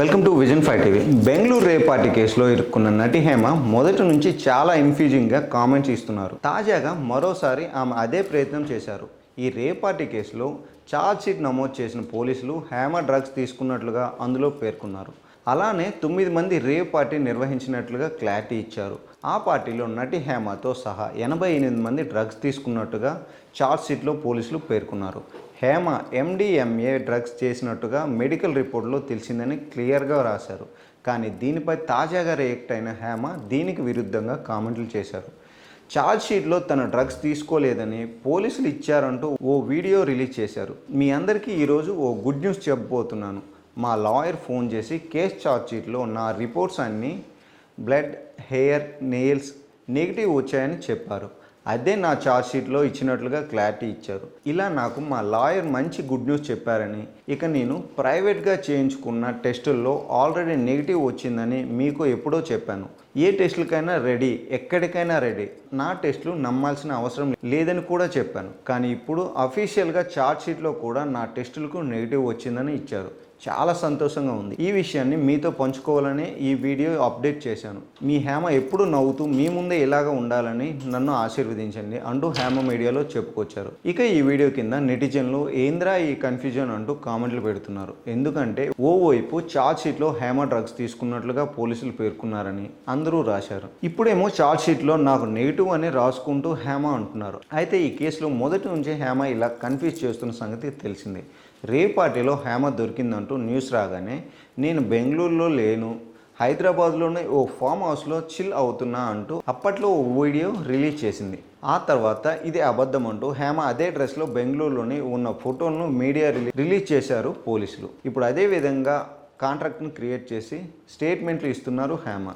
Welcome to vision five TV Bengaluru రేపాటి కేసులో ఇరుక్కున్న నటి హేమ మొదటి నుంచి చాలా ఇన్ఫ్యూజింగ్గా కామెంట్స్ ఇస్తున్నారు. తాజాగా మరోసారి ఆమె అదే ప్రయత్నం చేశారు. ఈ రేపాటి కేసులో ఛార్జ్ షీట్ నమోదు చేసిన పోలీసులు హేమ డ్రగ్స్ తీసుకున్నట్లుగా అందులో పేర్కొన్నారు. అలానే తొమ్మిది మంది రే పార్టీ నిర్వహించినట్లుగా క్లారిటీ ఇచ్చారు. ఆ పార్టీలో నటి హేమతో సహా ఎనభై ఎనిమిది మంది డ్రగ్స్ తీసుకున్నట్టుగా ఛార్జ్ షీట్లో పోలీసులు పేర్కొన్నారు. హేమ ఎండిఎంఏ డ్రగ్స్ చేసినట్టుగా మెడికల్ రిపోర్ట్లో తెలిసిందని క్లియర్గా రాశారు. కానీ దీనిపై తాజాగా రియాక్ట్ అయిన హేమ దీనికి విరుద్ధంగా కామెంట్లు చేశారు. ఛార్జ్ షీట్లో తన డ్రగ్స్ తీసుకోలేదని పోలీసులు ఇచ్చారంటూ ఓ వీడియో రిలీజ్ చేశారు. మీ అందరికీ ఈరోజు ఓ గుడ్ న్యూస్ చెప్పబోతున్నాను. మా లాయర్ ఫోన్ చేసి కేస్ ఛార్జ్ షీట్లో నా రిపోర్ట్స్ అన్నీ బ్లడ్ హెయిర్ నెయిల్స్ నెగిటివ్ వచ్చాయని చెప్పారు. అదే నా ఛార్జ్ షీట్లో ఇచ్చినట్లుగా క్లారిటీ ఇచ్చారు. ఇలా నాకు మా లాయర్ మంచి గుడ్ న్యూస్ చెప్పారని ఇక నేను ప్రైవేట్గా చేయించుకున్న టెస్టుల్లో ఆల్రెడీ నెగిటివ్ వచ్చిందని మీకు ఎప్పుడో చెప్పాను. ఏ టెస్టులకైనా రెడీ ఎక్కడికైనా రెడీ నా టెస్టులు నమ్మాల్సిన అవసరం లేదని కూడా చెప్పాను. కానీ ఇప్పుడు అఫీషియల్గా ఛార్జ్ షీట్లో కూడా నా టెస్టులకు నెగిటివ్ వచ్చిందని ఇచ్చారు. చాలా సంతోషంగా ఉంది. ఈ విషయాన్ని మీతో పంచుకోవాలని ఈ వీడియో అప్డేట్ చేశాను. మీ హేమ ఎప్పుడు నవ్వుతూ మీ ముందే ఇలాగ ఉండాలని నన్ను ఆశీర్వదించండి అంటూ హేమ మీడియాలో చెప్పుకొచ్చారు. ఇక ఈ వీడియో కింద నెటిజన్లు ఏంద్రా ఈ కన్ఫ్యూజన్ అంటూ కామెంట్లు పెడుతున్నారు. ఎందుకంటే ఓవైపు చార్జ్ షీట్లో హేమ డ్రగ్స్ తీసుకున్నట్లుగా పోలీసులు పేర్కొన్నారని అందరూ రాశారు. ఇప్పుడేమో ఛార్జ్ షీట్లో నాకు నెగిటివ్ అని రాసుకుంటూ హేమ అంటున్నారు. అయితే ఈ కేసులో మొదటి నుంచే హేమ ఇలా కన్ఫ్యూజ్ చేస్తున్న సంగతి తెలిసిందే. రే పార్టీలో హేమ దొరికిందంటూ న్యూస్ రాగానే నేను బెంగళూరులో లేను హైదరాబాద్లోనే ఓ ఫామ్ హౌస్లో చిల్ అవుతున్నా అంటూ అప్పట్లో ఓ వీడియో రిలీజ్ చేసింది. ఆ తర్వాత ఇది అబద్ధం అంటూ హేమ అదే డ్రెస్లో బెంగళూరులోని ఉన్న ఫోటోలను మీడియా రిలీజ్ చేశారు పోలీసులు. ఇప్పుడు అదే విధంగా కాంట్రాక్ట్ను క్రియేట్ చేసి స్టేట్మెంట్లు ఇస్తున్నారు హేమ.